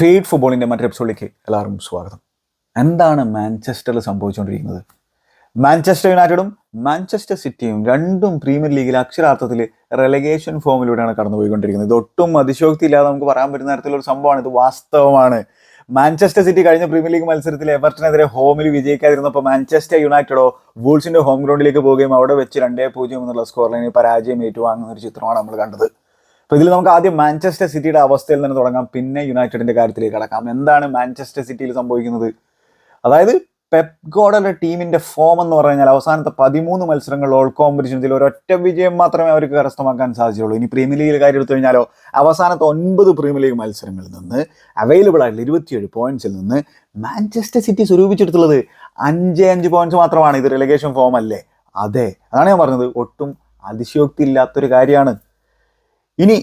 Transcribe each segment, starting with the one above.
Feed ഫുട്ബോളിന്റെ മറ്റൊരു എപ്പിസോഡിലേക്ക് എല്ലാവർക്കും സ്വാഗതം. എന്താണ് മാഞ്ചസ്റ്ററിൽ സംഭവിച്ചുകൊണ്ടിരിക്കുന്നത്? മാഞ്ചസ്റ്റർ യുണൈറ്റഡും മാഞ്ചസ്റ്റർ സിറ്റിയും രണ്ടും പ്രീമിയർ ലീഗിൽ അക്ഷരാർത്ഥത്തിൽ റെലഗേഷൻ ഫോമിലൂടെയാണ് കടന്നുപോയിക്കൊണ്ടിരിക്കുന്നത്. ഇത് ഒട്ടും അതിശോക്തി ഇല്ലാതെ നമുക്ക് പറയാൻ പറ്റുന്ന തരത്തിലുള്ള ഒരു സംഭവമാണ്. ഇത് വാസ്തവമാണ്. മാഞ്ചസ്റ്റർ സിറ്റി കഴിഞ്ഞ പ്രീമിയർ ലീഗ് മത്സരത്തിൽ എവർട്ടനെതിരെ ഹോമിൽ വിജയിക്കാതിരുന്നപ്പോൾ മാഞ്ചസ്റ്റർ യുണൈറ്റഡോ വൂൾസിന്റെ ഹോം ഗ്രൗണ്ടിലേക്ക് പോവുകയും അവിടെ വെച്ച് രണ്ടേ പൂജ്യം എന്നുള്ള സ്കോർ ലൈനിൽ പരാജയം ഏറ്റുവാങ്ങുന്ന ഒരു ചിത്രമാണ് നമ്മൾ കണ്ടത്. അപ്പോൾ ഇതിൽ നമുക്ക് ആദ്യം മാഞ്ചസ്റ്റർ സിറ്റിയുടെ അവസ്ഥയിൽ നിന്ന് തുടങ്ങാം. പിന്നെ യുണൈറ്റഡിന്റെ കാര്യത്തിലേക്ക് കടക്കാം. എന്താണ് മാഞ്ചസ്റ്റർ സിറ്റിയിൽ സംഭവിക്കുന്നത്? അതായത് പെപ് ഗോഡയുടെ ടീമിന്റെ ഫോം എന്ന് പറഞ്ഞാൽ അവസാനത്തെ പതിമൂന്ന് മത്സരങ്ങൾ ഓൾ കോമ്പറ്റീഷൻസിൽ ഒരൊറ്റ വിജയം മാത്രമേ അവർക്ക് കരസ്ഥമാക്കാൻ സാധിച്ചുള്ളൂ. ഇനി പ്രീമിയർ ലീഗിൽ കാര്യം എടുത്തു കഴിഞ്ഞാലോ അവസാനത്തെ ഒൻപത് പ്രീമിയർ ലീഗ് മത്സരങ്ങളിൽ നിന്ന് അവൈലബിൾ ആയിട്ടുള്ള ഇരുപത്തിയേഴ് പോയിന്റ്സിൽ നിന്ന് മാഞ്ചസ്റ്റർ സിറ്റി സ്വരൂപിച്ചെടുത്തുള്ളത് അഞ്ച് അഞ്ച് പോയിന്റ്സ് മാത്രമാണ്. ഇത് റിലഗേഷൻ ഫോം അല്ലേ? അതെ. അതാണ് ഞാൻ പറഞ്ഞത്. ഒട്ടും അതിശയോക്തി ഇല്ലാത്തൊരു കാര്യമാണ്. ഇനി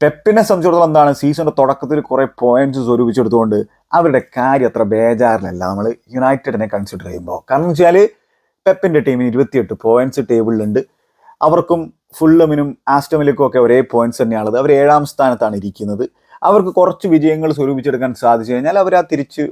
പെപ്പിനെ സംബന്ധിച്ചിടത്തോളം എന്താണ്? സീസണിന്റെ തുടക്കത്തിൽ കുറേ പോയിന്റ്സ് സ്വരൂപിച്ചെടുത്തുകൊണ്ട് അവരുടെ കാര്യം അത്ര ബേജാറിലല്ല. നമ്മൾ യുണൈറ്റഡിനെ കൺസിഡർ ചെയ്യുമ്പോൾ കാരണം വെച്ചാൽ പെപ്പിന്റെ ടീമിന് ഇരുപത്തിയെട്ട് പോയിന്റ്സ് ടേബിളിലുണ്ട് അവർക്കും ഫുള്ളമിനും ആസ്റ്റമിലേക്കും ഒക്കെ ഒരേ പോയിന്റ്സ് തന്നെയാണുള്ളത്. അവർ ഏഴാം സ്ഥാനത്താണ് ഇരിക്കുന്നത്. അവർക്ക് കുറച്ച് വിജയങ്ങൾ സ്വരൂപിച്ചെടുക്കാൻ സാധിച്ചു കഴിഞ്ഞാൽ അവർ ആ തിരിച്ച്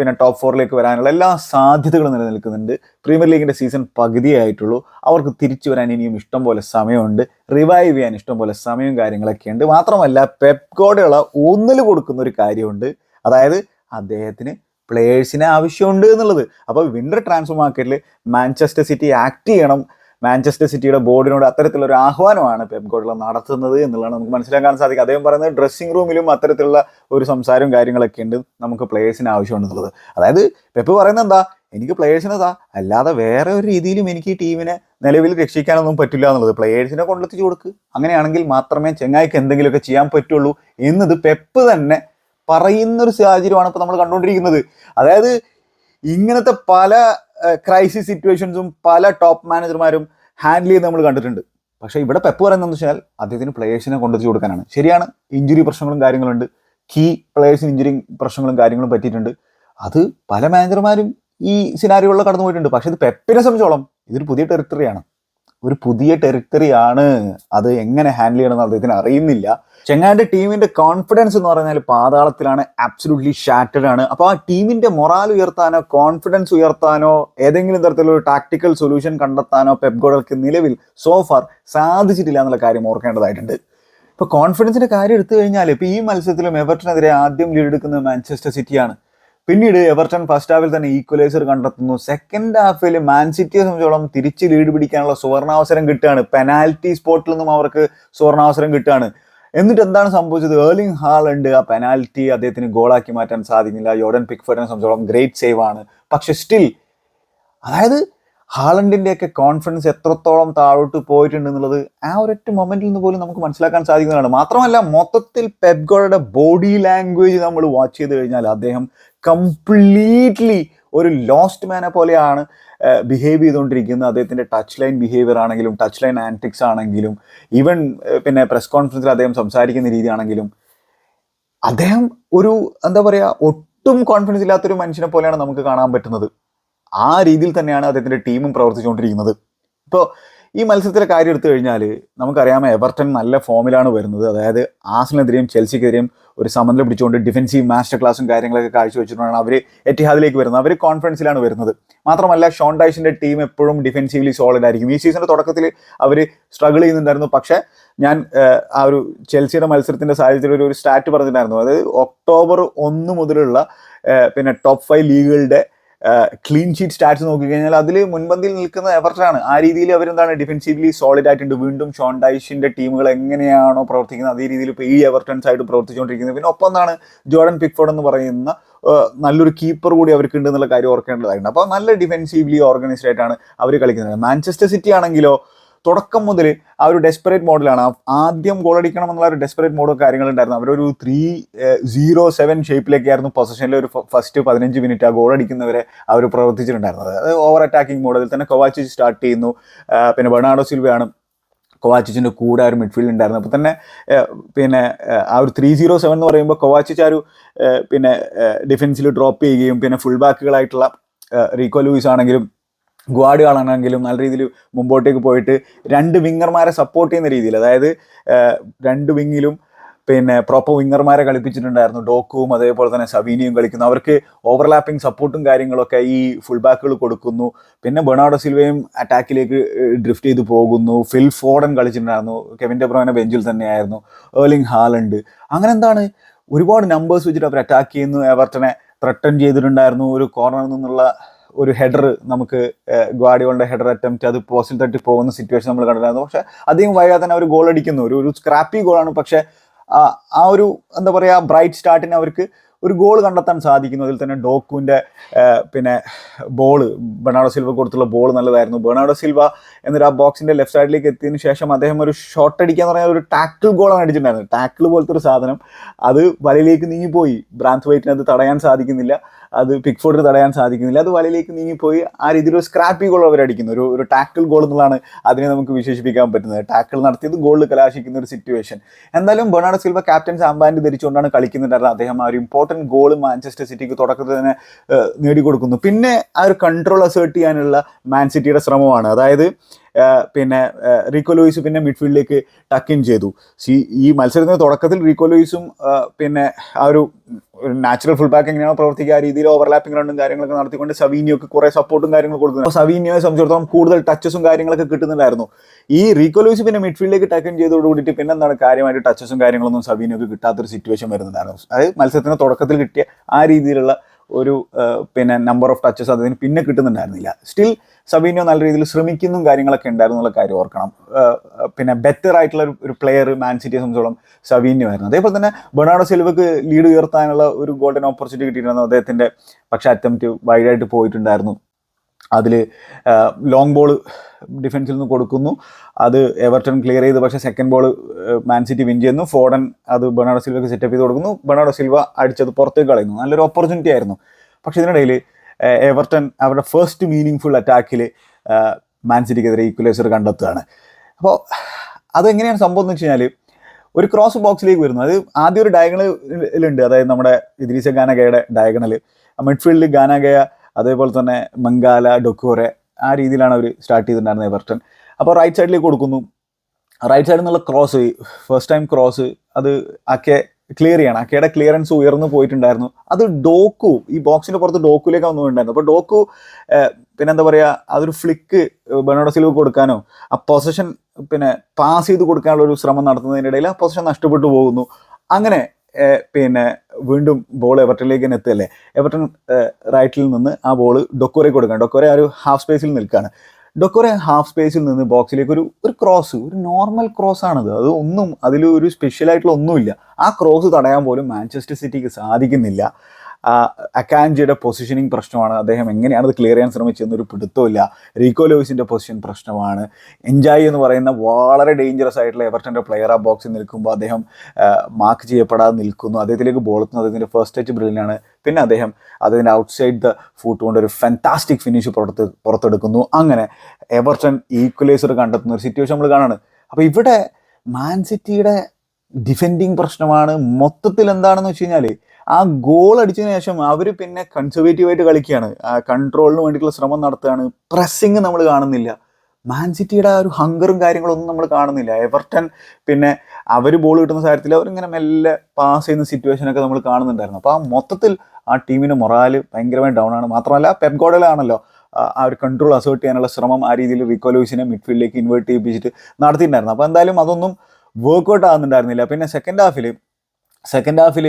പിന്നെ ടോപ്പ് ഫോറിലേക്ക് വരാനുള്ള എല്ലാ സാധ്യതകളും നിലനിൽക്കുന്നുണ്ട്. പ്രീമിയർ ലീഗിന്റെ സീസൺ പകുതിയായിട്ടുള്ളൂ അവർക്ക് തിരിച്ചു വരാൻ ഇനിയും ഇഷ്ടം പോലെ സമയമുണ്ട്. റിവൈവ് ചെയ്യാൻ ഇഷ്ടം പോലെ സമയവും കാര്യങ്ങളൊക്കെ ഉണ്ട്. മാത്രമല്ല പെപ്കോടെയുള്ള ഊന്നൽ കൊടുക്കുന്ന ഒരു കാര്യമുണ്ട്. അതായത് അദ്ദേഹത്തിന് പ്ലേഴ്സിനെ ആവശ്യമുണ്ട് എന്നുള്ളത്. അപ്പോൾ വിന്റർ ട്രാൻസ്ഫർ മാർക്കറ്റിൽ മാഞ്ചസ്റ്റർ സിറ്റി ആക്ട് ചെയ്യണം. മാഞ്ചസ്റ്റർ സിറ്റിയുടെ ബോർഡിനോട് അത്തരത്തിലുള്ള ഒരു ആഹ്വാനമാണ് പെപ് ഗോഡ്ല നടത്തുന്നത് എന്നുള്ളതാണ് നമുക്ക് മനസ്സിലാക്കാൻ സാധിക്കും അദ്ദേഹം പറയുന്നത് ഡ്രസ്സിംഗ് റൂമിലും അത്തരത്തിലുള്ള ഒരു സംസാരവും കാര്യങ്ങളൊക്കെ ഉണ്ട്. നമുക്ക് പ്ലേയേഴ്സിന് ആവശ്യമുണ്ടെന്നുള്ളത്. അതായത് പെപ്പ് പറയുന്നത് എന്താ? എനിക്ക് പ്ലേയേഴ്സിനെ താ അല്ലാതെ വേറെ ഒരു രീതിയിലും എനിക്ക് ടീമിനെ നിലവിൽ രക്ഷിക്കാനൊന്നും പറ്റില്ല എന്നുള്ളത്. പ്ലേയേഴ്സിനെ കൊണ്ടെത്തിച്ചു കൊടുക്ക്. അങ്ങനെയാണെങ്കിൽ മാത്രമേ ചെങ്ങായിക്ക് എന്തെങ്കിലുമൊക്കെ ചെയ്യാൻ പറ്റുള്ളൂ എന്നത് പെപ്പ് തന്നെ പറയുന്നൊരു സാഹചര്യമാണ് ഇപ്പോൾ നമ്മൾ കണ്ടുകൊണ്ടിരിക്കുന്നത്. അതായത് ഇങ്ങനത്തെ പല ക്രൈസിസ് സിറ്റുവേഷൻസും പല ടോപ്പ് മാനേജർമാരും ഹാൻഡിൽ ചെയ്ത് നമ്മൾ കണ്ടിട്ടുണ്ട്. പക്ഷേ ഇവിടെ പെപ്പ് പറയുന്നത് വെച്ചാൽ അദ്ദേഹത്തിന് പ്ലേയേഴ്സിനെ കൊണ്ടുവച്ച് കൊടുക്കാനാണ്. ശരിയാണ് ഇഞ്ചുറി പ്രശ്നങ്ങളും കാര്യങ്ങളുണ്ട്. കീ പ്ലേയേഴ്സിന് ഇഞ്ചുറി പ്രശ്നങ്ങളും കാര്യങ്ങളും പറ്റിയിട്ടുണ്ട്. അത് പല മാനേജർമാരും ഈ സിനാരികളിൽ കടന്നു പോയിട്ടുണ്ട് പക്ഷേ ഇത് പെപ്പിനെ സംബന്ധിച്ചോളം ഇതൊരു പുതിയ ടെറിട്ടറിയാണ് ഒരു പുതിയ ടെറിട്ടറി ആണ് അത് എങ്ങനെ ഹാൻഡിൽ ചെയ്യണമെന്ന് അദ്ദേഹത്തിന് അറിയുന്നില്ല. ചെങ്ങാന്റെ ടീമിന്റെ കോൺഫിഡൻസ് എന്ന് പറഞ്ഞാൽ പാതാളത്തിലാണ് ആബ്സലൂട്ട്ലി ഷാറ്റഡ് ആണ്. അപ്പോൾ ആ ടീമിന്റെ മൊറാൽ ഉയർത്താനോ കോൺഫിഡൻസ് ഉയർത്താനോ ഏതെങ്കിലും തരത്തിലുള്ള ടാക്ടിക്കൽ സൊല്യൂഷൻ കണ്ടെത്താനോ പെപ്ഗോഡർക്ക് നിലവിൽ സോഫാർ സാധിച്ചിട്ടില്ല എന്നുള്ള കാര്യം ഓർക്കേണ്ടതായിട്ടുണ്ട്. ഇപ്പൊ കോൺഫിഡൻസിന്റെ കാര്യം എടുത്തു കഴിഞ്ഞാൽ ഇപ്പൊ ഈ മത്സരത്തിലും എവർട്ടനെതിരെ ആദ്യം ലീഡ് എടുക്കുന്നത് മാഞ്ചസ്റ്റർ സിറ്റിയാണ് പിന്നീട് എവർട്ടൺ ഫസ്റ്റ് ഹാഫിൽ തന്നെ ഈക്വലൈസർ കണ്ടെത്തുന്നു. സെക്കൻഡ് ഹാഫിൽ മാൻസിറ്റിയെ സംബന്ധിച്ചോളം തിരിച്ച് ലീഡ് പിടിക്കാനുള്ള സുവർണാവസരം കിട്ടുകയാണ്. പെനാൽറ്റി സ്പോട്ടിൽ നിന്നും അവർക്ക് സുവർണാവസരം കിട്ടുകയാണ്. എന്നിട്ട് എന്താണ് സംഭവിച്ചത്? ഏർലിംഗ് ഹാളുണ്ട് ആ പെനാൽറ്റി അദ്ദേഹത്തിന് ഗോളാക്കി മാറ്റാൻ സാധിക്കില്ല യോഡൻ പിക്ഫോർഡിനെ സംബന്ധിച്ചോളം ഗ്രേറ്റ് സേവ് ആണ്. പക്ഷെ സ്റ്റിൽ അതായത് ഹാളണ്ടിന്റെ ഒക്കെ കോൺഫിഡൻസ് എത്രത്തോളം താഴോട്ട് പോയിട്ടുണ്ട് എന്നുള്ളത് ആ ഒരൊറ്റ മൊമെന്റിൽ നിന്ന് പോലും നമുക്ക് മനസ്സിലാക്കാൻ സാധിക്കുന്നതാണ്. മാത്രമല്ല മൊത്തത്തിൽ പെപ്ഗോയുടെ ബോഡി ലാംഗ്വേജ് നമ്മൾ വാച്ച് ചെയ്ത് കഴിഞ്ഞാൽ അദ്ദേഹം കംപ്ലീറ്റ്ലി ഒരു ലോസ്റ്റ് മാനെ പോലെയാണ് ബിഹേവ് ചെയ്തുകൊണ്ടിരിക്കുന്നത്. അദ്ദേഹത്തിന്റെ ടച്ച് ലൈൻ ബിഹേവിയർ ആണെങ്കിലും ടച്ച് ലൈൻ ആന്റിക്സ് ആണെങ്കിലും ഈവൻ പിന്നെ പ്രസ് കോൺഫറൻസിൽ അദ്ദേഹം സംസാരിക്കുന്ന രീതിയാണെങ്കിലും അദ്ദേഹം ഒരു എന്താ പറയുക ഒട്ടും കോൺഫിഡൻസ് ഇല്ലാത്തൊരു മനുഷ്യനെ പോലെയാണ് നമുക്ക് കാണാൻ പറ്റുന്നത്. ആ രീതിയിൽ തന്നെയാണ് അദ്ദേഹത്തിന്റെ ടീമും പ്രവർത്തിച്ചുകൊണ്ടിരിക്കുന്നത്. ഇപ്പോൾ ഈ മത്സരത്തിലെ കാര്യം എടുത്തു കഴിഞ്ഞാൽ നമുക്കറിയാം എവർട്ടൺ നല്ല ഫോമിലാണ് വരുന്നത്. അതായത് ആസിനെതിരെയും ചെൽസിക്കെതിരെയും ഒരു സമനില പിടിച്ചുകൊണ്ട് ഡിഫൻസീവ് മാസ്റ്റർ ക്ലാസും കാര്യങ്ങളൊക്കെ കാഴ്ചവെച്ചിട്ടാണ് അവർ എറ്റിഹാദിലേക്ക് വരുന്നത്. അവർ കോൺഫിഡൻസിലാണ് വരുന്നത്. മാത്രമല്ല ഷോൺ ഡൈഷിന്റെ ടീം എപ്പോഴും ഡിഫൻസീവ്ലി സോളിഡ് ആയിരിക്കും. ഈ സീസണിന്റെ തുടക്കത്തിൽ അവർ സ്ട്രഗിൾ ചെയ്യുന്നുണ്ടായിരുന്നു. പക്ഷേ ഞാൻ ആ ഒരു ചെൽസിയുടെ മത്സരത്തിന്റെ സാഹചര്യത്തിൽ ഒരു സ്റ്റാറ്റ് പറഞ്ഞിട്ടുണ്ടായിരുന്നു. അതായത് ഒക്ടോബർ ഒന്ന് മുതലുള്ള പിന്നെ ടോപ്പ് ഫൈവ് ലീഗുകളുടെ ക്ലീൻ ഷീറ്റ് സ്റ്റാറ്റ്സ് നോക്കിക്കഴിഞ്ഞാൽ അതിൽ മുൻപന്തിയിൽ നിൽക്കുന്ന എവർട്ടാണ് ആ രീതിയിൽ അവരെന്താണ് ഡിഫൻസീവ്ലി സോളിഡ് ആയിട്ടുണ്ട്. വീണ്ടും ഷോൺ ഡൈഷിന്റെ ടീമുകൾ എങ്ങനെയാണോ പ്രവർത്തിക്കുന്നത് അതേ രീതിയിൽ ഇപ്പോൾ ഈ എവർട്ടൺസ് ആയിട്ട് പ്രവർത്തിച്ചുകൊണ്ടിരിക്കുന്നത്. പിന്നെ ഒപ്പം എന്താണ് ജോർഡൻ പിക്ഫോർഡ് എന്ന് പറയുന്ന നല്ലൊരു കീപ്പർ കൂടി അവർക്ക് ഉണ്ട് എന്നുള്ള കാര്യം ഓർക്കേണ്ടതായിട്ടുണ്ട്. അപ്പോൾ നല്ല ഡിഫൻസീവ്ലി ഓർഗനൈസ്ഡ് ആയിട്ടാണ് അവർ കളിക്കുന്നത്. മാഞ്ചസ്റ്റർ സിറ്റി ആണെങ്കിലോ തുടക്കം മുതൽ ആ ഒരു ഡെസ്പെറേറ്റ് മോഡലാണ് ആദ്യം ഗോൾ അടിക്കണം എന്നുള്ള ഒരു ഡെസ്പെറേറ്റ് മോഡോ കാര്യങ്ങളുണ്ടായിരുന്നു. അവരൊരു ത്രീ സീറോ സെവൻ ഷേപ്പിലേക്കായിരുന്നു പൊസിഷനിൽ ഒരു ഫസ്റ്റ് പതിനഞ്ച് മിനിറ്റ് ആ ഗോൾ അടിക്കുന്നവരെ അവർ പ്രവർത്തിച്ചിട്ടുണ്ടായിരുന്നത്. അത് ഓവർ അറ്റാക്കിംഗ് മോഡൽ തന്നെ കൊവാച്ചി സ്റ്റാർട്ട് ചെയ്യുന്നു. പിന്നെ ബെർണാഡോ സിൽവയാണ് കൊവാച്ചിച്ചിന്റെ കൂടെ ആ ഒരു മിഡ്ഫീൽഡ് ഉണ്ടായിരുന്നു അപ്പോൾ തന്നെ പിന്നെ ആ ഒരു ത്രീ സീറോ സെവൻ എന്ന് പറയുമ്പോൾ കൊവാച്ചിച്ച് ആ ഒരു പിന്നെ ഡിഫൻസിൽ ഡ്രോപ്പ് ചെയ്യുകയും പിന്നെ ഫുൾ ബാക്കുകളായിട്ടുള്ള റീകോ ലൂയിസ് ആണെങ്കിലും ഗ്വാഡിയാളാണെങ്കിലും നല്ല രീതിയിൽ മുമ്പോട്ടേക്ക് പോയിട്ട് രണ്ട് വിങ്ങർമാരെ സപ്പോർട്ട് ചെയ്യുന്ന രീതിയിൽ അതായത് രണ്ട് വിങ്ങിലും പിന്നെ പ്രോപ്പർ വിങ്ങർമാരെ കളിപ്പിച്ചിട്ടുണ്ടായിരുന്നു. ഡോക്കുവും അതേപോലെ തന്നെ സവീനിയും കളിക്കുന്നു. അവർക്ക് ഓവർലാപ്പിംഗ് സപ്പോർട്ടും കാര്യങ്ങളൊക്കെ ഈ ഫുൾ ബാക്കുകൾ കൊടുക്കുന്നു. പിന്നെ ബെർണാഡോ സിൽവയും അറ്റാക്കിലേക്ക് ഡ്രിഫ്റ്റ് ചെയ്ത് പോകുന്നു. Phil Foden കളിച്ചിട്ടുണ്ടായിരുന്നു. കെവിന്റെ ഡെബ്രോനെ ബെഞ്ചിൽ തന്നെയായിരുന്നു. ഏർലിംഗ് ഹാലണ്ട് അങ്ങനെ എന്താണ്? ഒരുപാട് നമ്പേഴ്സ് വെച്ചിട്ട് അവർ അറ്റാക്ക് ചെയ്യുന്നു. എവർട്ടനെ ത്രട്ടൺ ചെയ്തിട്ടുണ്ടായിരുന്നു. ഒരു കോർണറിൽ നിന്നുള്ള ഒരു ഹെഡർ നമുക്ക് ഗ്വാഡിയോളുടെ ഹെഡർ അറ്റംപ്റ്റ് അത് പോസ്റ്റിൽ തട്ടി പോകുന്ന സിറ്റുവേഷൻ നമ്മൾ കണ്ടിട്ടുണ്ടായിരുന്നു. പക്ഷെ അധികം വൈകാതെ തന്നെ അവർ ഗോൾ അടിക്കുന്നു. ഒരു ഒരു സ്ക്രാപ്പി ഗോളാണ് പക്ഷെ ആ- ഒരു എന്താ പറയുക ബ്രൈറ്റ് സ്റ്റാർട്ടിന് അവർക്ക് ഒരു ഗോൾ കണ്ടെത്താൻ സാധിക്കുന്നു. അതിൽ തന്നെ ഡോക്കുവിന്റെ പിന്നെ ബോൾ ബെർണാഡോ സിൽവ കൊടുത്തുള്ള ബോൾ നല്ലതായിരുന്നു. ബെർണാഡോ സിൽവ എന്നൊരു ആ ബോക്സിന്റെ ലെഫ്റ്റ് സൈഡിലേക്ക് എത്തിയതിന് ശേഷം അദ്ദേഹം ഒരു ഷോട്ട് അടിക്കുക എന്ന് പറഞ്ഞാൽ ഒരു ടാക്കിൾ ഗോളാണ് അടിച്ചിട്ടുണ്ടായിരുന്നത്. ടാക്കിൾ പോലത്തെ ഒരു സാധനം. അത് വലയിലേക്ക് നീങ്ങിപ്പോയി. ബ്രാൻസ് വൈറ്റിന് അത് തടയാൻ സാധിക്കുന്നില്ല. അത് പിക്ഫോർഡിന് തടയാൻ സാധിക്കുന്നില്ല. അത് വലയിലേക്ക് നീങ്ങിപ്പോയി. ആ രീതിയിൽ ഒരു സ്ക്രാപ്പി ഗോൾ അവർ അടിക്കുന്നു. ഒരു ഒരു ടാക്കിൾ ഗോൾ എന്നുള്ളതാണ് അതിനെ നമുക്ക് വിശേഷിപ്പിക്കാൻ പറ്റുന്നത്. ടാക്കിൾ നടത്തിയത് ഗോളിൽ കലാശിക്കുന്ന ഒരു സിറ്റുവേഷൻ എന്തായാലും ബെർണാഡോ സിൽവ ക്യാപ്റ്റൻ സാമ്പാൻഡ് ധരിച്ചുകൊണ്ടാണ് കളിക്കുന്നുണ്ടായിരുന്നത്. അദ്ദേഹം ആ ഒരു ഇമ്പോർട്ടന്റ് ഗോൾ മാഞ്ചസ്റ്റർ സിറ്റിക്ക് തുടക്കത്തിൽ തന്നെ നേടിക്കൊടുക്കുന്നു. പിന്നെ ആ ഒരു കൺട്രോൾ അസേർട്ട് ചെയ്യാനുള്ള മാൻ സിറ്റിയുടെ ശ്രമമാണ്. അതായത് പിന്നെ റീക്കോ ലൂയിസ് പിന്നെ മിഡ്ഫീൽഡിലേക്ക് ടക്ക് ഇൻ ചെയ്തു. സി ഈ മത്സരത്തിന് തുടക്കത്തിൽ റീക്കോ ലൂയിസും പിന്നെ ആ ഒരു നാച്ചുറൽ ഫുൾ ബാക്ക് എങ്ങനെയാണോ പ്രവർത്തിക്കുക ആ രീതിയിൽ ഓവർലാപ്പിംഗ് റൗണ്ടും കാര്യങ്ങളൊക്കെ നടത്തിക്കൊണ്ട് സവീനിയോക്ക് കുറെ സപ്പോർട്ടും കാര്യങ്ങളും കൊടുക്കുന്നു അപ്പോൾ സവീനിയോയെ സംബന്ധിച്ചിടത്തോളം കൂടുതൽ ടച്ചസും കാര്യങ്ങളൊക്കെ കിട്ടുന്നുണ്ടായിരുന്നു. ഈ റീക്കോ ലൂയിസ് പിന്നെ മിഡ്ഫീൽഡിലേക്ക് ടക്ക് ഇൻ ചെയ്തോട് കൂടിയിട്ട് പിന്നെ എന്താണ് കാര്യമായിട്ട് ടച്ചസും കാര്യങ്ങളൊന്നും സവീനിയോക്ക് കിട്ടാത്തൊരു സിറ്റുവേഷൻ വരുന്നുണ്ടായിരുന്നു. അതായത് മത്സരത്തിന് തുടക്കത്തിൽ കിട്ടിയ ആ രീതിയിലുള്ള ഒരു പിന്നെ നമ്പർ ഓഫ് ടച്ചസ് അതിന് പിന്നെ കിട്ടുന്നുണ്ടായിരുന്നില്ല. സ്റ്റിൽ സബീനോ നല്ല രീതിയിൽ ശ്രമിക്കുന്നതും കാര്യങ്ങളൊക്കെ ഉണ്ടായിരുന്നു എന്നുള്ള കാര്യം ഓർക്കണം. പിന്നെ ബെറ്റർ ആയിട്ടുള്ള ഒരു- പ്ലെയർ മാൻ സിറ്റിയെ സംബന്ധിച്ചോളം സബീനോ ആയിരുന്നു. അതേപോലെ തന്നെ ബെർണാഡോ സിൽവക്ക് ലീഡ് ഉയർത്താനുള്ള ഒരു ഗോൾഡൻ ഓപ്പർച്യൂണിറ്റി കിട്ടിയിരുന്നു അദ്ദേഹത്തിന്റെ പക്ഷെ അറ്റംപ്റ്റ് വൈഡായിട്ട് പോയിട്ടുണ്ടായിരുന്നു. അതിൽ ലോങ് ബോൾ ഡിഫൻസിൽ നിന്ന് കൊടുക്കുന്നു. അത് എവർട്ടൺ ക്ലിയർ ചെയ്ത്. പക്ഷേ second ball Man City win ചെയ്യുന്നു. ഫോഡൻ അത് ബെർണാഡോ സിൽവയ്ക്ക് സെറ്റപ്പ് ചെയ്ത് കൊടുക്കുന്നു. ബെർണാഡോ സിൽവ അടിച്ചത് പുറത്തേക്ക് കളയുന്നു. നല്ലൊരു ഓപ്പർച്യൂണിറ്റി ആയിരുന്നു. പക്ഷേ ഇതിനിടയിൽ എവർട്ടൺ അവരുടെ ഫസ്റ്റ് മീനിങ് ഫുൾ അറ്റാക്കിൽ മാൻ സിറ്റിക്കെതിരെ ഈക്വലൈസർ കണ്ടെത്തുകയാണ്. അപ്പോൾ അതെങ്ങനെയാണ് സംഭവം എന്ന് വെച്ച് കഴിഞ്ഞാൽ ഒരു ക്രോസ് ബോക്സിലേക്ക് വരുന്നു. അത് ആദ്യം ഒരു ഡയഗണലുണ്ട് അതായത് നമ്മുടെ ഇദ്രീസ ഗാനഗയുടെ ഡയഗണൽ മിഡ്ഫീൽഡിൽ ഗാനഗയ അതേപോലെ തന്നെ മംഗാല ഡൊക്കോറെ ആ രീതിയിലാണ് അവർ സ്റ്റാർട്ട് ചെയ്തിട്ടുണ്ടായിരുന്നത് എവർട്ടൺ. അപ്പോൾ റൈറ്റ് സൈഡിലേക്ക് കൊടുക്കുന്നു. റൈറ്റ് സൈഡിൽ നിന്നുള്ള ക്രോസ് ഫസ്റ്റ് ടൈം ക്രോസ് അത് അക്കെ ക്ലിയർ ചെയ്യണം. അക്കയുടെ ക്ലിയറൻസ് ഉയർന്നു പോയിട്ടുണ്ടായിരുന്നു. അത് ഡോക്കു ഈ ബോക്സിന് പുറത്ത് ഡോക്കുലേക്ക് വന്നുകൊണ്ടായിരുന്നു അപ്പോൾ ഡോക്കു പിന്നെന്താ പറയുക അതൊരു ഫ്ലിക്ക് ബെർണാഡോ സിൽവ കൊടുക്കാനോ ആ പൊസിഷൻ പിന്നെ പാസ് ചെയ്ത് കൊടുക്കാനുള്ള ഒരു ശ്രമം നടത്തുന്നതിനിടയിൽ ആ പൊസിഷൻ നഷ്ടപ്പെട്ടു പോകുന്നു. അങ്ങനെ പിന്നെ വീണ്ടും ബോൾ എവർട്ടണിലേക്ക് തന്നെ എത്തുകയല്ലേ എവർട്ടൺ റൈറ്റിൽ നിന്ന് ആ ബോൾ ഡൊക്കോറെ കൊടുക്കണം ഡൊക്കോറെ ആ ഒരു ഹാഫ് സ്പേസിൽ നിൽക്കുകയാണ്. ഡൊക്കോറെ ഹാഫ് സ്പേസിൽ നിന്ന് ബോക്സിലേക്ക് ഒരു ഒരു ക്രോസ് ഒരു നോർമൽ ക്രോസ് ആണത്. അത് ഒന്നും അതിൽ ഒരു സ്പെഷ്യലായിട്ടുള്ള ഒന്നുമില്ല. ആ ക്രോസ് തടയാൻ പോലും മാഞ്ചസ്റ്റർ സിറ്റിക്ക് സാധിക്കുന്നില്ല. അക്കാൻജിയുടെ പൊസിഷനിങ് പ്രശ്നമാണ്. അദ്ദേഹം എങ്ങനെയാണ് അത് ക്ലിയർ ചെയ്യാൻ ശ്രമിച്ചതെന്ന് ഒരു പിടുത്തമില്ല റീകോ ലോയിസിന്റെ പൊസിഷൻ പ്രശ്നമാണ്. എൻജായി എന്ന് പറയുന്ന വളരെ ഡേഞ്ചറസ് ആയിട്ടുള്ള എവർട്ടന്റെ പ്ലെയർ ആ ബോക്സിൽ നിൽക്കുമ്പോൾ അദ്ദേഹം മാർക്ക് ചെയ്യപ്പെടാതെ നിൽക്കുന്നു. അദ്ദേഹത്തിലേക്ക് ബോൾ എത്തുന്നു അദ്ദേഹത്തിന്റെ ഫസ്റ്റ് ടച്ച് ബ്രില്ലിനാണ് പിന്നെ അദ്ദേഹം അതിന്റെ ഔട്ട്സൈഡ് ദ ഫുട്ട് കൊണ്ട് ഒരു ഫാന്റാസ്റ്റിക് ഫിനിഷ് പുറത്ത് പുറത്തെടുക്കുന്നു. അങ്ങനെ എവർട്ടൺ ഈക്വലൈസർ കണ്ടെത്തുന്ന ഒരു സിറ്റുവേഷൻ നമ്മൾ കാണാണ്. അപ്പോൾ ഇവിടെ മാൻ സിറ്റിയുടെ ഡിഫെൻഡിങ് പ്രശ്നമാണ്. മൊത്തത്തിൽ എന്താണെന്ന് വെച്ച് കഴിഞ്ഞാൽ ആ ഗോൾ അടിച്ചതിന് ശേഷം അവർ പിന്നെ കൺസർവേറ്റീവ് ആയിട്ട് കളിക്കുകയാണ്. കൺട്രോളിന് വേണ്ടിയിട്ടുള്ള ശ്രമം നടത്തുകയാണ്. പ്രസ്സിങ് നമ്മൾ കാണുന്നില്ല. മാൻ സിറ്റിയുടെ ആ ഒരു ഹങ്കറും കാര്യങ്ങളൊന്നും നമ്മൾ കാണുന്നില്ല. എവർട്ടൺ പിന്നെ അവർ ബോൾ കിട്ടുന്ന കാര്യത്തിൽ അവരിങ്ങനെ മെല്ലെ പാസ് ചെയ്യുന്ന സിറ്റുവേഷനൊക്കെ നമ്മൾ കാണുന്നുണ്ടായിരുന്നു. അപ്പോൾ ആ മൊത്തത്തിൽ ആ ടീമിന്റെ മൊറാൽ ഭയങ്കരമായി ഡൗൺ ആണ്. മാത്രമല്ല പെപ്ഗോഡലാണല്ലോ ആ- ഒരു കൺട്രോൾ അസേർട്ട് ചെയ്യാനുള്ള ശ്രമം ആ രീതിയിൽ വിക്കോലൂസിനെ മിഡ്ഫീൽഡിലേക്ക് ഇൻവേർട്ട് ചെയ്യിപ്പിച്ചിട്ട് നടത്തിയിട്ടുണ്ടായിരുന്നു. അപ്പോൾ എന്തായാലും അതൊന്നും വർക്കൗട്ട് ആകുന്നുണ്ടായിരുന്നില്ല പിന്നെ സെക്കൻഡ് ഹാഫിൽ സെക്കൻഡ് ഹാഫിൽ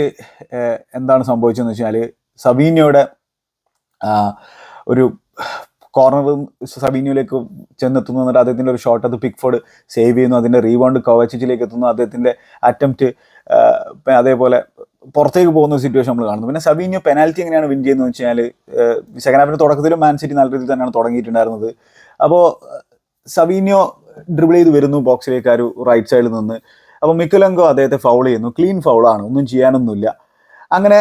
എന്താണ് സംഭവിച്ചതെന്ന് വെച്ചാൽ സബീനയുടെ ഒരു കോർണറും സബീനിയോയിലേക്ക് ചെന്നെത്തുന്നു എന്നിട്ട് അദ്ദേഹത്തിന്റെ ഒരു ഷോട്ട് അത് പിക്ഫോർഡ് സേവ് ചെയ്യുന്നു. അതിന്റെ റീബൗണ്ട് കവച്ചിച്ചിലേക്ക് എത്തുന്നു. അദ്ദേഹത്തിന്റെ അറ്റംപ്റ്റ് അതേപോലെ പുറത്തേക്ക് പോകുന്ന സിറ്റുവേഷൻ നമ്മൾ കാണുന്നു. പിന്നെ സബീനിയ പെനാൽറ്റി എങ്ങനെയാണ് വിൻ ചെയ്യുന്നത് വെച്ചാൽ സെക്കൻഡ് ഹാഫിന്റെ തുടക്കത്തിലും മാൻ സിറ്റി നല്ല രീതിയിൽ തന്നെയാണ് തുടങ്ങിയിട്ടുണ്ടായിരുന്നത്. അപ്പോൾ സബീനിയോ ഡ്രിബിൾ ചെയ്ത് വരുന്നു ബോക്സിലേക്ക് ആ ഒരു റൈറ്റ് സൈഡിൽ നിന്ന്. അപ്പോൾ മിക്കലങ്കോ അദ്ദേഹത്തെ ഫൗൾ ചെയ്യുന്നു. ക്ലീൻ ഫൗളാണ് ഒന്നും ചെയ്യാനൊന്നുമില്ല. അങ്ങനെ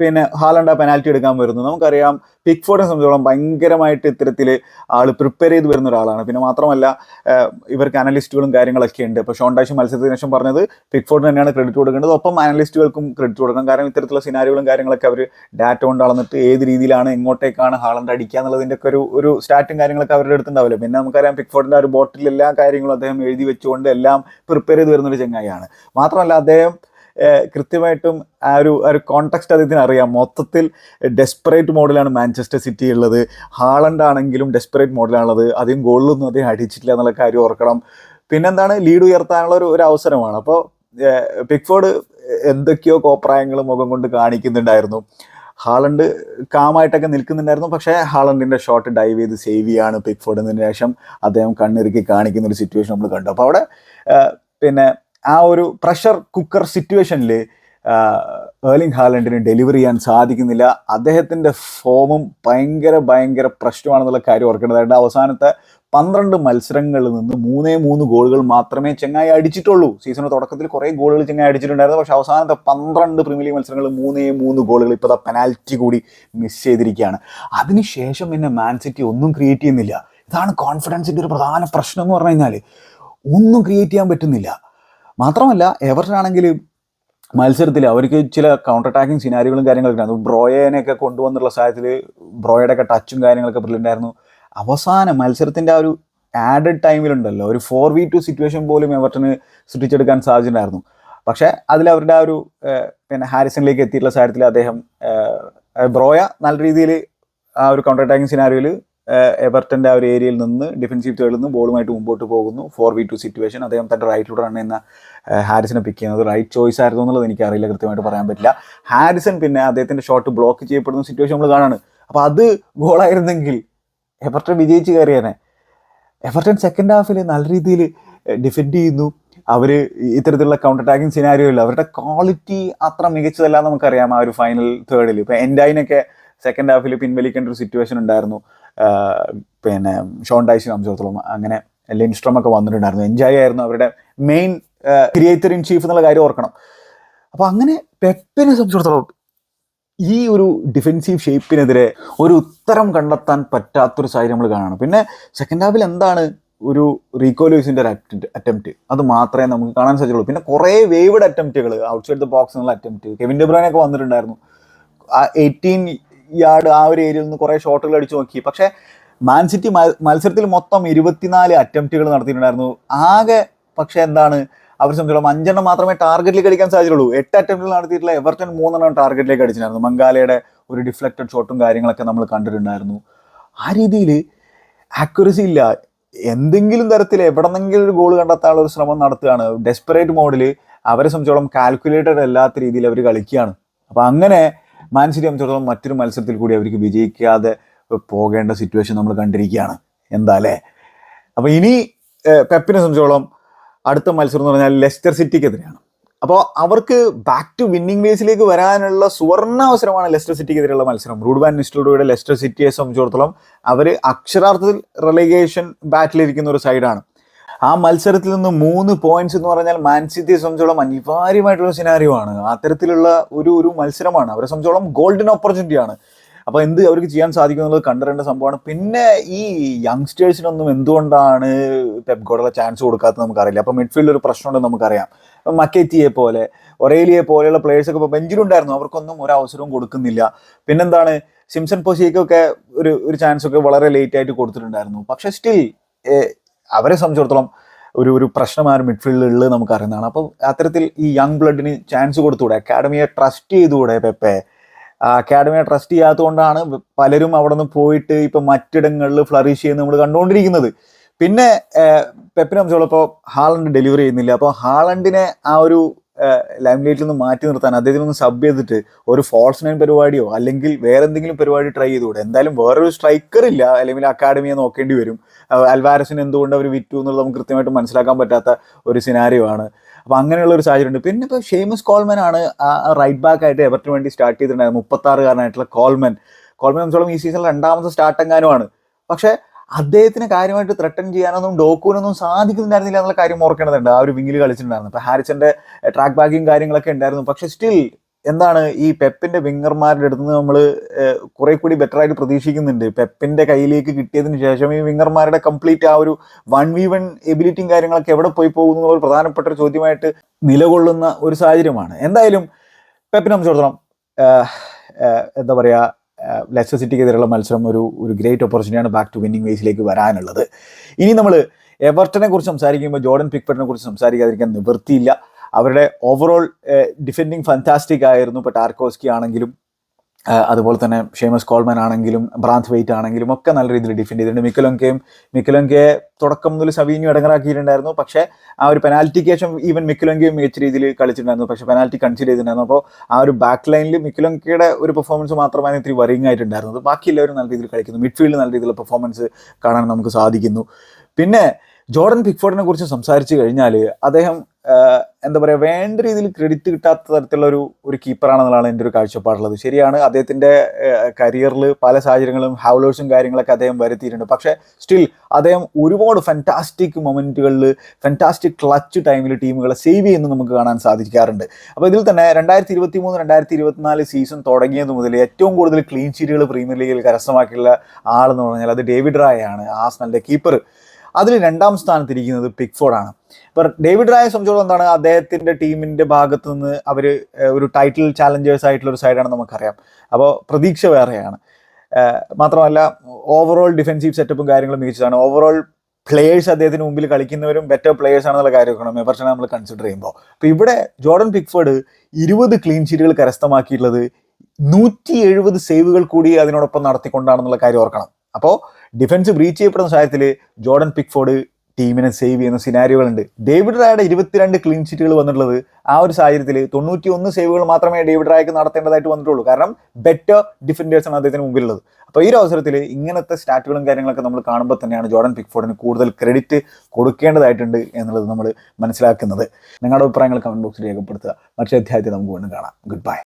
പിന്നെ ഹാലണ്ട പെനാൽറ്റി എടുക്കാൻ വരുന്നു. നമുക്കറിയാം പിക്ഫോർഡിനെ സംബന്ധിച്ചോളം ഭയങ്കരമായിട്ട് ഇത്തരത്തിൽ ആൾ പ്രിപ്പയർ ചെയ്ത് വരുന്ന ഒരാളാണ്. പിന്നെ മാത്രമല്ല ഇവർക്ക് അനലിസ്റ്റുകളും കാര്യങ്ങളൊക്കെ ഉണ്ട്. ഇപ്പോൾ ഷോണ്ടാഷ് മത്സരത്തിന് ശേഷം പറഞ്ഞത് പിക്ഫോർഡിന് തന്നെയാണ് ക്രെഡിറ്റ് കൊടുക്കേണ്ടത്. ഒപ്പം അനലിസ്റ്റുകൾക്കും ക്രെഡിറ്റ് കൊടുക്കണം. കാരണം ഇത്തരത്തിലുള്ള സിനാരികളും കാര്യങ്ങളൊക്കെ അവർ ഡാറ്റ കൊണ്ട് അളന്നിട്ട് ഏത് രീതിയിലാണ് എങ്ങോട്ടേക്കാണ് ഹാളണ്ട് അടിക്കുക എന്നുള്ളതിന്റെ ഒക്കെ ഒരു ഒരു സ്റ്റാറ്റും കാര്യങ്ങളൊക്കെ അവരുടെ അടുത്തുണ്ടാവില്ല പിന്നെ നമുക്കറിയാം പിക്ഫോർഡിന്റെ ഒരു ബോട്ടിൽ എല്ലാ കാര്യങ്ങളും അദ്ദേഹം എഴുതി വെച്ചുകൊണ്ട് എല്ലാം പ്രിപ്പയർ ചെയ്ത് വരുന്ന ഒരു ചങ്ങായിയാണ്. മാത്രമല്ല അദ്ദേഹം കൃത്യമായിട്ടും ആ ഒരു ഒരു കോണ്ടക്സ്റ്റ് അദ്ദേഹത്തിന് അറിയാം മൊത്തത്തിൽ ഡെസ്പറേറ്റ് മോഡലാണ് മാഞ്ചസ്റ്റർ സിറ്റി ഉള്ളത്. ഹാളണ്ട് ആണെങ്കിലും ഡെസ്പറേറ്റ് മോഡലാണുള്ളത് അധികം ഗോളിലൊന്നും അദ്ദേഹം അടിച്ചിട്ടില്ല എന്നുള്ള കാര്യം ഓർക്കണം. പിന്നെന്താണ്? ലീഡ് ഉയർത്താനുള്ള ഒരു ഒരു അവസരമാണ്. അപ്പോൾ പിക്ഫോർഡ് എന്തൊക്കെയോ കോപ്രായങ്ങൾ മുഖം കൊണ്ട് കാണിക്കുന്നുണ്ടായിരുന്നു. ഹാളണ്ട് കാമായിട്ടൊക്കെ നിൽക്കുന്നുണ്ടായിരുന്നു. പക്ഷേ ഹാളണ്ടിന്റെ ഷോട്ട് ഡൈവ് ചെയ്ത് സേവ് ചെയ്യാണ് പിക്ഫോർഡിന് ശേഷം. അദ്ദേഹം കണ്ണിറുക്കി കാണിക്കുന്ന ഒരു സിറ്റുവേഷൻ നമ്മൾ കണ്ടു. അപ്പോൾ അവിടെ പിന്നെ ആ ഒരു പ്രഷർ കുക്കർ സിറ്റുവേഷനിൽ ഏർലിംഗ് ഹാലൻഡിന് ഡെലിവറി ചെയ്യാൻ സാധിക്കുന്നില്ല. അദ്ദേഹത്തിന്റെ ഫോമും ഭയങ്കര ഭയങ്കര പ്രശ്നമാണെന്നുള്ള കാര്യം ഓർക്കേണ്ടതായിട്ട് അവസാനത്തെ പന്ത്രണ്ട് മത്സരങ്ങളിൽ നിന്ന് മൂന്നേ മൂന്ന് ഗോളുകൾ മാത്രമേ ചെങ്ങായി അടിച്ചിട്ടുള്ളൂ. സീസണിന്റെ തുടക്കത്തിൽ കുറേ ഗോളുകൾ ചെങ്ങായി അടിച്ചിട്ടുണ്ടായിരുന്നു. പക്ഷേ അവസാനത്തെ പന്ത്രണ്ട് പ്രീമിയർ ലീഗ് മത്സരങ്ങളിൽ മൂന്നേ മൂന്ന് ഗോളുകൾ ഇപ്പോൾ പെനാൽറ്റി കൂടി മിസ് ചെയ്തിരിക്കുകയാണ്. അതിനുശേഷം പിന്നെ മാൻ സിറ്റി ഒന്നും ക്രിയേറ്റ് ചെയ്യുന്നില്ല. ഇതാണ് കോൺഫിഡൻസിന്റെ ഒരു പ്രധാന പ്രശ്നം എന്ന് പറഞ്ഞു കഴിഞ്ഞാൽ ഒന്നും ക്രിയേറ്റ് ചെയ്യാൻ പറ്റുന്നില്ല. മാത്രമല്ല എവർട്ടൺ ആണെങ്കിലും മത്സരത്തിൽ അവർക്ക് ചില കൗണ്ടർ അറ്റാക്കിംഗ് സിനാരികളും കാര്യങ്ങളൊക്കെ ഉണ്ടായിരുന്നു. ബ്രോയേനെയൊക്കെ കൊണ്ടുവന്നുള്ള സാഹചര്യത്തിൽ ബ്രോയുടെ ഒക്കെ ടച്ചും കാര്യങ്ങളൊക്കെ ബ്രില്ലുണ്ടായിരുന്നു അവസാന മത്സരത്തിന്റെ ആ ഒരു ആഡഡ് ടൈമിലുണ്ടല്ലോ ഒരു ഫോർ വി ടു സിറ്റുവേഷൻ പോലും എവർട്ടന് സൃഷ്ടിച്ചെടുക്കാൻ സാധിച്ചിട്ടുണ്ടായിരുന്നു. പക്ഷെ അതിൽ അവരുടെ ആ ഒരു പിന്നെ ഹാരിസണിലേക്ക് എത്തിയിട്ടുള്ള സാഹചര്യത്തിൽ അദ്ദേഹം ബ്രോയ നല്ല രീതിയിൽ ആ ഒരു കൗണ്ടർ അറ്റാക്കിംഗ് സിനാരിയോയിൽ എവർട്ടന്റെ ആ ഒരു ഏരിയയിൽ നിന്ന് ഡിഫൻസീവ് തേർഡിൽ നിന്ന് ബോളുമായിട്ട് മുമ്പോട്ട് പോകുന്നു. ഫോർ വി ടു സിറ്റുവേഷൻ അദ്ദേഹം തന്റെ റൈറ്റിലൂടെ റൺ ചെയ്യുന്ന ഹാരിസിനെ പിക്ക് ചെയ്യുന്നത്. റൈറ്റ് ചോയ്സ് ആയിരുന്നു എന്നുള്ളത് എനിക്കറിയില്ല കൃത്യമായിട്ട് പറയാൻ പറ്റില്ല. ഹാരിസൺ പിന്നെ അദ്ദേഹത്തിന്റെ ഷോട്ട് ബ്ലോക്ക് ചെയ്യപ്പെടുന്ന സിറ്റുവേഷൻ നമ്മൾ കാണാണ്. അപ്പോൾ അത് ഗോളായിരുന്നെങ്കിൽ എവർട്ടൺ വിജയിച്ച് കയറിയേനെ. എവർട്ടൺ സെക്കൻഡ് ഹാഫിൽ നല്ല രീതിയിൽ ഡിഫെൻഡ് ചെയ്യുന്നു. അവർ ഇത്തരത്തിലുള്ള കൗണ്ടർ അറ്റാക്കിംഗ് സിനാരിയോയില്ല അവരുടെ ക്വാളിറ്റി അത്ര മികച്ചതല്ല എന്ന് നമുക്കറിയാം ആ ഒരു ഫൈനൽ തേർഡിൽ ഇപ്പം എൻഡൈനൊക്കെ സെക്കൻഡ് ഹാഫിൽ പിൻവലിക്കേണ്ട ഒരു സിറ്റുവേഷൻ ഉണ്ടായിരുന്നു. പിന്നെ ഷോൺ ഡൈസിനെ സംബന്ധിച്ചിടത്തോളം അങ്ങനെ ലിൻസ്ട്രം ഒക്കെ വന്നിട്ടുണ്ടായിരുന്നു. എൻജോയ് ആയിരുന്നു അവരുടെ മെയിൻ ക്രിയേറ്റർ ഇൻ ചീഫ് എന്നുള്ള കാര്യം ഓർക്കണം. അപ്പോൾ അങ്ങനെ പെപ്പിനെ സംബന്ധിച്ചിടത്തോളം ഈ ഒരു ഡിഫെൻസീവ് ഷേപ്പിനെതിരെ ഒരു ഉത്തരം കണ്ടെത്താൻ പറ്റാത്തൊരു സാഹചര്യം നമ്മൾ കാണണം പിന്നെ സെക്കൻഡ് ഹാഫിൽ എന്താണ് ഒരു റീകോലൂസിന്റെ ഒരു അറ്റംപ്റ്റ് അറ്റംപ്റ്റ് അത് മാത്രമേ നമുക്ക് കാണാൻ സാധിച്ചുള്ളൂ. പിന്നെ കുറേ വേവ്ഡ് അറ്റംപ്റ്റുകൾ ഔട്ട്സൈഡ് ദ ബോക്സ് എന്നുള്ള അറ്റംപ്റ്റ് കെവിൻ ഡെബ്രാനൊക്കെ വന്നിട്ടുണ്ടായിരുന്നു. ആ എയ്റ്റീൻ യാർഡ് ആ ഒരു ഏരിയയിൽ നിന്ന് കുറേ ഷോട്ടുകൾ അടിച്ചു നോക്കി. പക്ഷേ മാൻസിറ്റി മത്സരത്തിൽ മൊത്തം ഇരുപത്തിനാല് അറ്റംപ്റ്റുകൾ നടത്തിയിട്ടുണ്ടായിരുന്നു. ആകെ പക്ഷേ എന്താണ് അവർ സംബന്ധിച്ചോളം അഞ്ചെണ്ണം മാത്രമേ ടാർഗറ്റിലേക്ക് അടിക്കാൻ സാധിച്ചുള്ളൂ. എട്ട് അറ്റംപ്റ്റുകൾ നടത്തിയിട്ടുള്ള എവർട്ടൺ മൂന്നെണ്ണം ടാർഗറ്റിലേക്ക് അടിച്ചിട്ടുണ്ടായിരുന്നു. മംഗാലയുടെ ഒരു ഡിഫ്ലക്റ്റഡ് ഷോട്ടും കാര്യങ്ങളൊക്കെ നമ്മൾ കണ്ടിട്ടുണ്ടായിരുന്നു. ആ രീതിയിൽ ആക്യുറസി ഇല്ല. എന്തെങ്കിലും തരത്തിൽ എവിടെന്നെങ്കിലും ഒരു ഗോൾ കണ്ടെത്താനുള്ള ഒരു ശ്രമം നടത്തുകയാണ്. ഡെസ്പെറേറ്റ് മോഡിൽ അവരെ സംബന്ധിച്ചോളം കാൽക്കുലേറ്റഡ് അല്ലാത്ത രീതിയിൽ അവർ കളിക്കുകയാണ്. അപ്പോൾ അങ്ങനെ മാൻ സിറ്റി സംബന്ധിച്ചിടത്തോളം മറ്റൊരു മത്സരത്തിൽ കൂടി അവർക്ക് വിജയിക്കാതെ പോകേണ്ട സിറ്റുവേഷൻ നമ്മൾ കണ്ടിരിക്കുകയാണ്. എന്താ അല്ലേ? അപ്പോൾ ഇനി പെപ്പിനെ സംബന്ധിച്ചോളം അടുത്ത മത്സരം എന്ന് പറഞ്ഞാൽ ലെസ്റ്റർ സിറ്റിക്കെതിരെയാണ്. അപ്പോൾ അവർക്ക് ബാക്ക് ടു വിന്നിംഗ് വേസിലേക്ക് വരാനുള്ള സുവർണ അവസരമാണ് ലെസ്റ്റർ സിറ്റിക്കെതിരെയുള്ള മത്സരം. റൂഡ് വാൻ ലെസ്റ്റർ സിറ്റിയെ സംബന്ധിച്ചിടത്തോളം അവർ അക്ഷരാർത്ഥത്തിൽ റെലിഗേഷൻ ബാറ്റിലിരിക്കുന്ന ഒരു സൈഡാണ് ആ മത്സരത്തിൽ നിന്ന് മൂന്ന് പോയിന്റ്സ് എന്ന് പറഞ്ഞാൽ മാൻ സിറ്റിയെ സംബന്ധിച്ചോളം അനിവാര്യമായിട്ടുള്ള സിനാരിയോ ആണ്. അത്തരത്തിലുള്ള ഒരു ഒരു മത്സരമാണ്. അവരെ സംബന്ധിച്ചോളം ഗോൾഡൻ ഓപ്പർച്യൂണിറ്റി ആണ്. അപ്പോൾ എന്ത് അവർക്ക് ചെയ്യാൻ സാധിക്കും എന്നുള്ളത് കണ്ടറേണ്ട സംഭവമാണ്. പിന്നെ ഈ യങ്സ്റ്റേഴ്സിനൊന്നും എന്തുകൊണ്ടാണ് പെപ് ഗോഡുള്ള ചാൻസ് കൊടുക്കാത്തത് നമുക്കറിയില്ല. അപ്പോൾ മിഡ്ഫീൽഡിൽ ഒരു പ്രശ്നമുണ്ടെന്ന് നമുക്കറിയാം. മക്കേറ്റിയെ പോലെ ഒറേലിയെ പോലെയുള്ള പ്ലേയേഴ്സൊക്കെ ഇപ്പോൾ ബെഞ്ചിലുണ്ടായിരുന്നു. അവർക്കൊന്നും ഒരു അവസരവും കൊടുക്കുന്നില്ല. പിന്നെന്താണ് സിംസൺ പൊസിയൊക്കെ ഒരു ഒരു ചാൻസ് ഒക്കെ വളരെ ലേറ്റ് ആയിട്ട് കൊടുത്തിട്ടുണ്ടായിരുന്നു. പക്ഷേ സ്റ്റിൽ അവരെ സംബന്ധിച്ചിടത്തോളം ഒരു ഒരു പ്രശ്നമാണ് മിഡ്ഫീൽഡിൽ ഉള്ളത് നമുക്ക് അറിയുന്നതാണ് അപ്പോൾ അത്തരത്തിൽ ഈ യങ് ബ്ലഡിന് ചാൻസ് കൊടുത്തുകൂടെ അക്കാഡമിയെ ട്രസ്റ്റ് ചെയ്തുകൂടെ പെപ്പെ? അക്കാഡമിയെ ട്രസ്റ്റ് ചെയ്യാത്തതുകൊണ്ടാണ് പലരും അവിടെ നിന്ന് പോയിട്ട് ഇപ്പം മറ്റിടങ്ങളിൽ ഫ്ലറിഷ് ചെയ്യുന്നത് നമ്മൾ കണ്ടുകൊണ്ടിരിക്കുന്നത്. പിന്നെ പെപ്പിനെ സംബന്ധിച്ചോളം ഇപ്പോൾ ഹാളണ്ട് ഡെലിവറി ചെയ്യുന്നില്ല. അപ്പോൾ ഹാളണ്ടിനെ ആ ഒരു ലൈം ലൈറ്റിൽ നിന്ന് മാറ്റി നിർത്താൻ അദ്ദേഹത്തിന് ഒന്ന് സബ് ചെയ്തിട്ട് ഒരു ഫോൾസ് നൈൻ പരിപാടിയോ അല്ലെങ്കിൽ വേറെ എന്തെങ്കിലും പരിപാടി ട്രൈ ചെയ്തുകൂടെ? എന്തായാലും വേറൊരു സ്ട്രൈക്കർ ഇല്ല. അല്ലെങ്കിൽ അക്കാഡമിയെ നോക്കേണ്ടി വരും. അൽവാരസിന് എന്തുകൊണ്ട് അവർ വിറ്റു എന്നുള്ളത് നമുക്ക് കൃത്യമായിട്ട് മനസ്സിലാക്കാൻ പറ്റാത്ത ഒരു സിനാരിയോ ആണ്. അപ്പോൾ അങ്ങനെയുള്ള ഒരു സാഹചര്യം ഉണ്ട്. പിന്നെ ഇപ്പോൾ ഷെയ്മസ് കോൾമൻ ആണ് ആ റൈറ്റ് ബാക്ക് ആയിട്ട് എവർട്ടിന് വേണ്ടി സ്റ്റാർട്ട് ചെയ്തിട്ടുണ്ടായിരുന്നു മുപ്പത്താറുകാരനായിട്ടുള്ള കോൾമൻ കോൾമൻ സംബന്ധിച്ചോളം ഈ സീസണിൽ രണ്ടാമത്തെ സ്റ്റാർട്ട് എങ്ങാനുമാണ് പക്ഷേ അദ്ദേഹത്തിന് കാര്യമായിട്ട് ത്രട്ടൺ ചെയ്യാനൊന്നും ഡോക്കൂനൊന്നും സാധിക്കുന്നുണ്ടായിരുന്നില്ല എന്നുള്ള കാര്യം ഓർക്കേണ്ടതുണ്ട്. ആ ഒരു വിങ്ങിൽ കളിച്ചിട്ടുണ്ടായിരുന്നു. ഇപ്പൊ ഹാരിസന്റെ ട്രാക്ക് ബാഗിങ് കാര്യങ്ങളൊക്കെ ഉണ്ടായിരുന്നു. പക്ഷെ സ്റ്റിൽ എന്താണ് ഈ പെപ്പിന്റെ വിങ്ങർമാരുടെ അടുത്ത് നിന്ന് നമ്മൾ കുറെ കൂടി ബെറ്റർ ആയിട്ട് പ്രതീക്ഷിക്കുന്നുണ്ട്. പെപ്പിന്റെ കയ്യിലേക്ക് കിട്ടിയതിന് ശേഷം ഈ വിങ്ങർമാരുടെ കംപ്ലീറ്റ് ആ ഒരു വൺ വി വൺ എബിലിറ്റിയും കാര്യങ്ങളൊക്കെ എവിടെ പോയി പോകുന്നു ഒരു പ്രധാനപ്പെട്ട ഒരു ചോദ്യമായിട്ട് നിലകൊള്ളുന്ന ഒരു സാഹചര്യമാണ്. എന്തായാലും പെപ്പിനെ സംബന്ധിച്ചിടത്തോളം എന്താ പറയുക ലെസ്റ്റർ സിറ്റിക്കെതിരെയുള്ള മത്സരം ഒരു ഒരു ഗ്രേറ്റ് ഓപ്പർച്യൂണിറ്റിയാണ് ബാക്ക് ടു വിന്നിംഗ് വേസിലേക്ക് വരാനുള്ളത്. ഇനി നമ്മൾ എവർട്ടനെ കുറിച്ച് സംസാരിക്കുമ്പോൾ ജോർഡൻ പിക്പെട്ടിനെ കുറിച്ച് സംസാരിക്കാതിരിക്കാൻ നിവൃത്തിയില്ല. അവരുടെ ഓവറോൾ ഡിഫെൻഡിങ് ഫാന്റാസ്റ്റിക് ആയിരുന്നു. ഇപ്പോൾ ടാർക്കോസ്കി ആണെങ്കിലും അതുപോലെ തന്നെ ഷേമസ് കോൾമാൻ ആണെങ്കിലും ബ്രാന്ത് വെയിറ്റ് ആണെങ്കിലും ഒക്കെ നല്ല രീതിയിൽ ഡിഫെൻഡ് ചെയ്തിട്ടുണ്ട്. മിക്കലൊങ്കയും മിക്കലൊങ്കയെ തുടക്കം മുതൽ സവീന്യു ഇടങ്ങറാക്കിയിട്ടുണ്ടായിരുന്നു. പക്ഷേ ആ ഒരു പെനാൽറ്റിക്ക് ശേഷം ഈവൻ മിക്കലൊങ്കയും മികച്ച രീതിയിൽ കളിച്ചിട്ടുണ്ടായിരുന്നു. പക്ഷേ പെനാൽറ്റി കൺസിഡർ ചെയ്തിട്ടുണ്ടായിരുന്നു. അപ്പോൾ ആ ഒരു ബാക്ക് ലൈനിൽ മിക്കലൊങ്കയുടെ ഒരു പെർഫോമൻസ് മാത്രമാണ് ഇത്തിരി വറിങ് ആയിട്ടുണ്ടായിരുന്നത്. ബാക്കി എല്ലാവരും നല്ല രീതിയിൽ കളിക്കുന്നു. മിഡ്ഫീൽഡ് നല്ല രീതിയിലുള്ള പെർഫോമൻസ് കാണാൻ നമുക്ക് സാധിക്കുന്നു. പിന്നെ ജോർഡൻ പിക്ഫോർഡിനെ കുറിച്ച് സംസാരിച്ചു കഴിഞ്ഞാൽ അദ്ദേഹം എന്താ പറയുക വേണ്ട രീതിയിൽ ക്രെഡിറ്റ് കിട്ടാത്ത തരത്തിലുള്ള ഒരു ഒരു കീപ്പറാണെന്നുള്ളതാണ് എന്റെ ഒരു കാഴ്ചപ്പാടുള്ളത്. ശരിയാണ് അദ്ദേഹത്തിന്റെ കരിയറിൽ പല സാഹചര്യങ്ങളും ഹാവ്ലേഴ്സും കാര്യങ്ങളൊക്കെ അദ്ദേഹം വരുത്തിയിട്ടുണ്ട്. പക്ഷേ സ്റ്റിൽ അദ്ദേഹം ഒരുപാട് ഫാന്റാസ്റ്റിക് മൊമെന്റുകളിൽ ഫാന്റാസ്റ്റിക് ക്ലച്ച് ടൈമിൽ ടീമുകളെ സേവ് ചെയ്യുന്നത് നമുക്ക് കാണാൻ സാധിക്കാറുണ്ട്. അപ്പോൾ ഇതിൽ തന്നെ രണ്ടായിരത്തി ഇരുപത്തി മൂന്ന് രണ്ടായിരത്തി ഇരുപത്തിനാല് സീസൺ തുടങ്ങിയത് മുതൽ ഏറ്റവും കൂടുതൽ ക്ലീൻ ഷീറ്റുകൾ പ്രീമിയർ ലീഗിൽ കരസ്ഥമാക്കിയുള്ള ആളെന്ന് പറഞ്ഞാൽ അത് ഡേവിഡ് റായ ആണ് ആസ്നലിന്റെ കീപ്പർ അതിൽ രണ്ടാം സ്ഥാനത്തിരിക്കുന്നത് പിക്ഫോർഡാണ്. ഇപ്പൊ ഡേവിഡ് റായെ സംബന്ധിച്ചോളം എന്താണ് അദ്ദേഹത്തിന്റെ ടീമിന്റെ ഭാഗത്ത് നിന്ന് അവർ ഒരു ടൈറ്റിൽ ചാലഞ്ചേഴ്സ് ആയിട്ടുള്ള ഒരു സൈഡാണ് നമുക്കറിയാം. അപ്പോൾ പ്രതീക്ഷ വേറെയാണ്. മാത്രമല്ല ഓവറോൾ ഡിഫെൻസീവ് സെറ്റപ്പും കാര്യങ്ങളും മികച്ചതാണ്. ഓവറോൾ പ്ലേയേഴ്സ് അദ്ദേഹത്തിന് മുമ്പിൽ കളിക്കുന്നവരും ബെറ്റർ പ്ലേയേഴ്സ് ആണെന്നുള്ള കാര്യമൊക്കെ മെമ്പർഷനെ നമ്മൾ കൺസിഡർ ചെയ്യുമ്പോൾ. അപ്പോൾ ഇവിടെ ജോർഡൻ പിക്ഫോർഡ് ഇരുപത് ക്ലീൻ ഷീറ്റുകൾ കരസ്ഥമാക്കിയിട്ടുള്ളത് നൂറ്റി എഴുപത് സേവുകൾ കൂടി അതിനോടൊപ്പം നടത്തിക്കൊണ്ടാണെന്നുള്ള കാര്യം ഓർക്കണം. അപ്പോൾ ഡിഫൻസ് ബ്രീച്ച് ചെയ്യപ്പെടുന്ന സാഹചര്യത്തിൽ ജോർഡൻ പിക്ഫോർഡ് ടീമിനെ സേവ് ചെയ്യുന്ന സിനാരിയോകളുണ്ട് ഡേവിഡ് റായുടെ ഇരുപത്തിരണ്ട് ക്ലീൻ ഷീറ്റുകൾ വന്നിട്ടുള്ളത് ആ ഒരു സാഹചര്യത്തിൽ തൊണ്ണൂറ്റി ഒന്ന് സേവുകൾ മാത്രമേ ഡേവിഡ് റായ്ക്ക് നടത്തേണ്ടതായിട്ട് വന്നിട്ടുള്ളൂ. കാരണം ബെറ്റർ ഡിഫൻഡേഴ്സാണ് അദ്ദേഹത്തിന് മുമ്പിലുള്ളത്. അപ്പോൾ ഈ അവസരത്തിൽ ഇങ്ങനത്തെ സ്റ്റാറ്റുകളും കാര്യങ്ങളൊക്കെ നമ്മൾ കാണുമ്പോൾ തന്നെയാണ് ജോർഡൻ പിക്ഫോർഡിന് കൂടുതൽ ക്രെഡിറ്റ് കൊടുക്കേണ്ടതായിട്ടുണ്ട് എന്നുള്ളത് നമ്മൾ മനസ്സിലാക്കുന്നത്. നിങ്ങളുടെ അഭിപ്രായങ്ങൾ കമന്റ് ബോക്സിൽ രേഖപ്പെടുത്തുക. മറ്റേ അധ്യായത്തിൽ നമുക്ക് വീണ്ടും കാണാം. Good bye